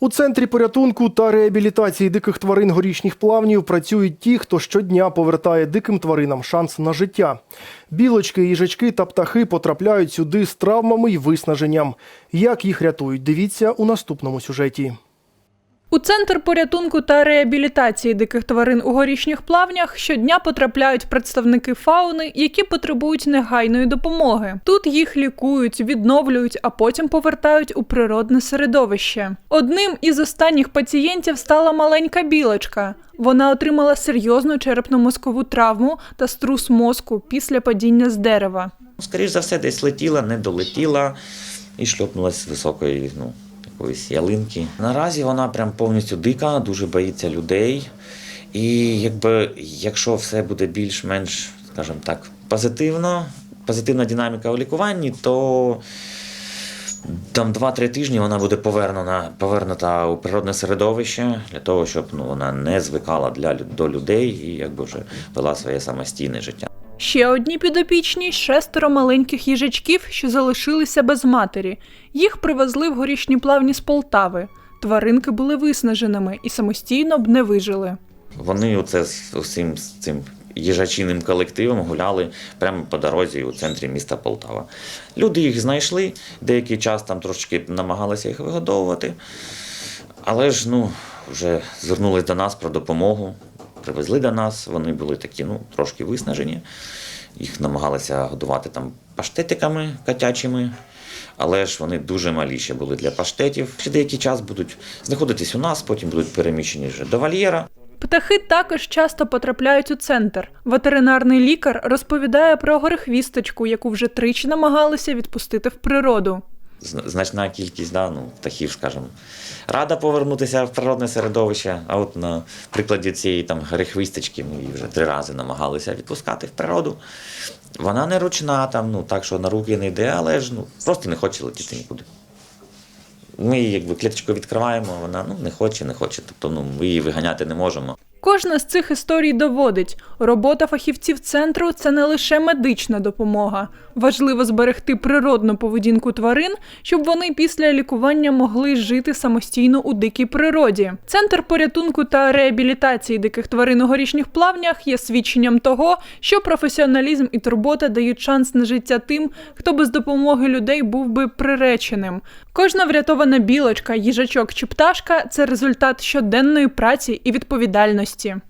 У центрі порятунку та реабілітації диких тварин горішніх плавнів працюють ті, хто щодня повертає диким тваринам шанс на життя. Білочки, їжачки та птахи потрапляють сюди з травмами й виснаженням. Як їх рятують, дивіться у наступному сюжеті. У центр порятунку та реабілітації диких тварин у горішніх плавнях щодня потрапляють представники фауни, які потребують негайної допомоги. Тут їх лікують, відновлюють, а потім повертають у природне середовище. Одним із останніх пацієнтів стала маленька білочка. Вона отримала серйозну черепно-мозкову травму та струс мозку після падіння з дерева. Скоріше за все, десь летіла, не долетіла і шльопнулася з високої ну, якоїсь ялинки. Наразі вона прям повністю дика, дуже боїться людей. І якби, якщо все буде більш-менш, скажімо так, позитивно, позитивна динаміка у лікуванні, то там 2-3 тижні вона буде повернена, повернута у природне середовище для того, щоб ну, вона не звикала для, до людей і якби вже вела своє самостійне життя. Ще одні підопічні шестеро маленьких їжачків, що залишилися без матері. Їх привезли в горішні плавні з Полтави. Тваринки були виснаженими і самостійно б не вижили. Вони оце з усім з цим їжачиним колективом гуляли прямо по дорозі у центрі міста Полтава. Люди їх знайшли, деякий час там трошечки намагалися їх вигодовувати, але ж ну, вже звернулись до нас про допомогу, привезли до нас. Вони були такі, ну, трошки виснажені. Їх намагалися годувати там паштетиками котячими. Але ж вони дуже малі ще були для паштетів. Ще деякий час будуть знаходитись у нас, потім будуть переміщені вже до вольєра. Птахи також часто потрапляють у центр. Ветеринарний лікар розповідає про горехвісточку, яку вже тричі намагалися відпустити в природу. Зна- значна кількість да, ну, птахів, скажімо, рада повернутися в природне середовище. А от на прикладі цієї там грехвисточки ми її вже три рази намагалися відпускати в природу. Вона не ручна, там, ну, так що на руки не йде, але ж ну, просто не хоче летіти нікуди. Ми її якби кліточку відкриваємо, вона ну, не хоче, не хоче. Тобто ну, ми її виганяти не можемо. Кожна з цих історій доводить, робота фахівців центру це не лише медична допомога. Важливо зберегти природну поведінку тварин, щоб вони після лікування могли жити самостійно у дикій природі. Центр порятунку та реабілітації диких тварин у горішніх плавнях є свідченням того, що професіоналізм і турбота дають шанс на життя тим, хто без допомоги людей був би приреченим. Кожна врятована білочка, їжачок чи пташка це результат щоденної праці і відповідальності відомості.